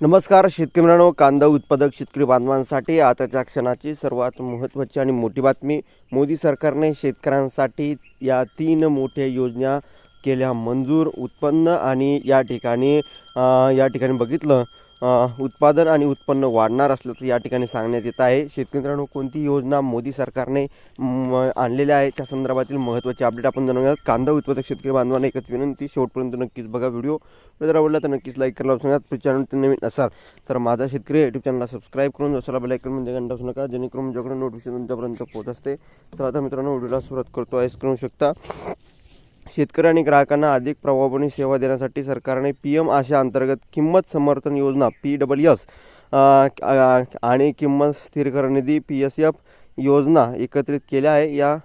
नमस्कार शेतकरी मित्रांनो कांदा उत्पादक शेतकरी बांधवांसाठी आताच्या क्षणाची सर्वात महत्त्वाची आणि मोठी बातमी. मोदी सरकारने शेतकऱ्यांसाठी या तीन मोठ्या योजना केल्या. मंजूर उत्पन्न आणि या ठिकाणी या ठिकाणी बघितलं. उत्पादन आणि उत्पन्न वाढणार असल्याचं या ठिकाणी सांगण्यात येत आहे. शेतकरी मित्रांनो कोणती योजना मोदी सरकारने म, आणलेल्या आहे? त्या संदर्भातील महत्त्वाचे अपडेट आपण जाणूया कांदा उत्पादक शेतकरी बांधवांना एकच विनंती शेवटपर्यंत नक्कीच बघा व्हिडिओ. जर आवडला तर नक्कीच लाईक करायला सांगा चॅनल नवीन असाल तर माझा शेतकरी युट्यूब चॅनलला सबस्क्राईब करून दुसरा बेलायकन म्हणजे घंटा असू नका जेणेकरून माझ्याकडे नोटिफिकेशन तुमच्यापर्यंत पोहोच असते. तर आता मित्रांनो व्हिडिओला सुरुवात करतो. आहेस करू शकता. शेतकरी आणि ग्राहकांना अधिक प्रभावपणे सेवा देण्यासाठी सरकारने पी एम आशा अंतर्गत किंमत समर्थन योजना पी डब्ल्यू एस आणि किंमत स्थिरीकरण निधी पी एस एफ योजना एकत्रित केल्या आहे. या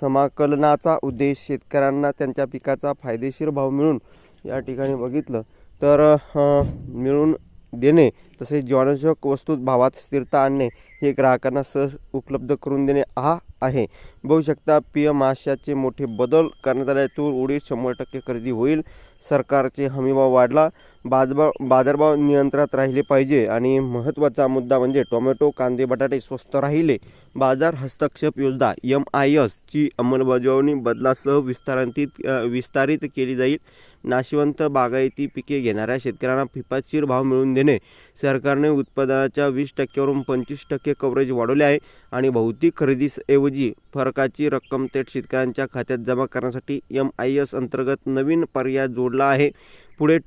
समाकलनाचा उद्देश शेतकऱ्यांना त्यांच्या पिकाचा फायदेशीर भाव मिळून या ठिकाणी बघितलं तर मिळून देणे तसेच जीवनावश्यक वस्तूत भावात स्थिरता आणणे हे ग्राहकांना सहज उपलब्ध करून देणे हा आहे. बघू शकता पी एम आशाचे मोठे बदल करण्यात आले. तूर उडीद शंभर टक्के खरेदी होईल. सरकारचे हमीभाव वाढला. बाजबा बाजारभाव नियंत्रणात राहिले पाहिजे. आणि महत्त्वाचा मुद्दा म्हणजे टोमॅटो कांदे बटाटे स्वस्त राहिले. बाजार हस्तक्षेप योजना एम आय एसची अंमलबजावणी बदलासह विस्तारांतित विस्तारित केली जाईल. नाशिवंत बागायती पिके घेणाऱ्या शेतकऱ्यांना किफायतशीर भाव मिळवून देणे. सरकारने उत्पादनाच्या वीस टक्क्यावरून पंचवीस टक्के कव्हरेज वाढवले आहे आणि भौतिक खरेदीऐवजी फरकाची रक्कम थेट शेतकऱ्यांच्या खात्यात जमा करण्यासाठी एम आय एस अंतर्गत नवीन पर्याय जोडला आहे. पुढे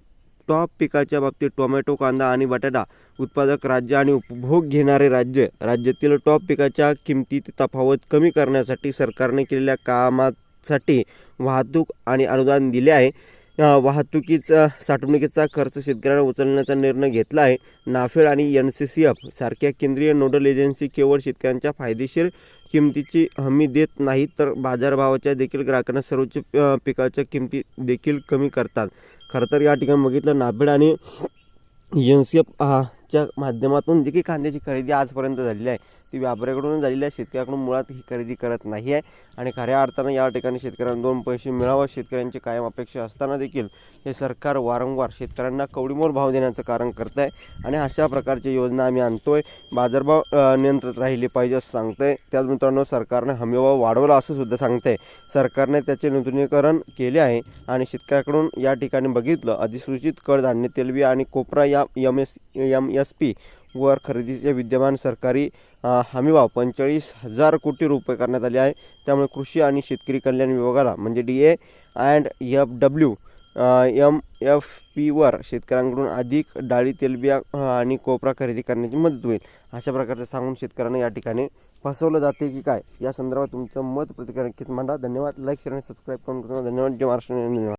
टॉप पिकाच्या बाबतीत टोमॅटो कांदा आणि बटाटा उत्पादक राज्य आणि उपभोग घेणारे राज्य. राज्यातील टॉप पिकाच्या किमतीत तफावत कमी करण्यासाठी सरकारने केलेल्या कामासाठी वाहतूक आणि अनुदान दिले आहे. वाहतुकीचा साठवणुकीचा खर्च शेतकऱ्यांना उचलण्याचा निर्णय घेतला आहे. नाफेड आणि एन सी सी एफ सारख्या केंद्रीय नोडल एजन्सी केवळ शेतकऱ्यांच्या फायदेशीर किमतीची हमी देत नाही तर बाजारभावाच्या देखील ग्राहकांना सर्वोच्च पिकाच्या किमती देखील कमी करतात. खरं तर या ठिकाणी बघितलं नाफेड आणि एन सी एफ च्या माध्यमातून जी काही कांद्याची खरेदी आजपर्यंत झालेली आहे. ती व्यापाऱ्याकडून झालेली आहे. शेतकऱ्याकडून मुळात ही खरेदी करत नाही आहे. आणि खऱ्या अर्थानं या ठिकाणी शेतकऱ्यांना दोन पैसे मिळावं. शेतकऱ्यांची कायम अपेक्षा असताना देखील हे सरकार वारंवार शेतकऱ्यांना कवडीमोल भाव देण्याचं कारण करत आहे आणि अशा प्रकारची योजना आम्ही आणतोय. बाजारभाव नियंत्रित राहिले पाहिजे असं सांगतंय. त्याच मित्रांनो सरकारने हमीभाव वाढवला असं सुद्धा सांगतंय. सरकारने त्याचे नूतनीकरण केले आहे. आणि शेतकऱ्याकडून या ठिकाणी बघितलं अधिसूचित कडधान्य तेलबिया आणि कोपरा या M S M S P वर खरेदीचे विद्यमान सरकारी हमीभाव पंचेचाळीस हजार कोटी रुपये करण्यात आले आहे. त्यामुळे कृषी आणि शेतकरी कल्याण विभागाला म्हणजे D A and F W M F पीवर शेतकऱ्यांकडून अधिक डाळी तेलबिया आणि कोपरा खरेदी करण्याची मदत होईल. अशा प्रकारचं सांगून शेतकऱ्यांना या ठिकाणी फसवलं जाते की काय? या संदर्भात तुमचं मत प्रतिक्रिया नक्कीच मांडा. धन्यवाद. लाईक शेअर आणि सबस्क्राईब करून धन्यवाद. जय महाराष्ट्र. धन्यवाद.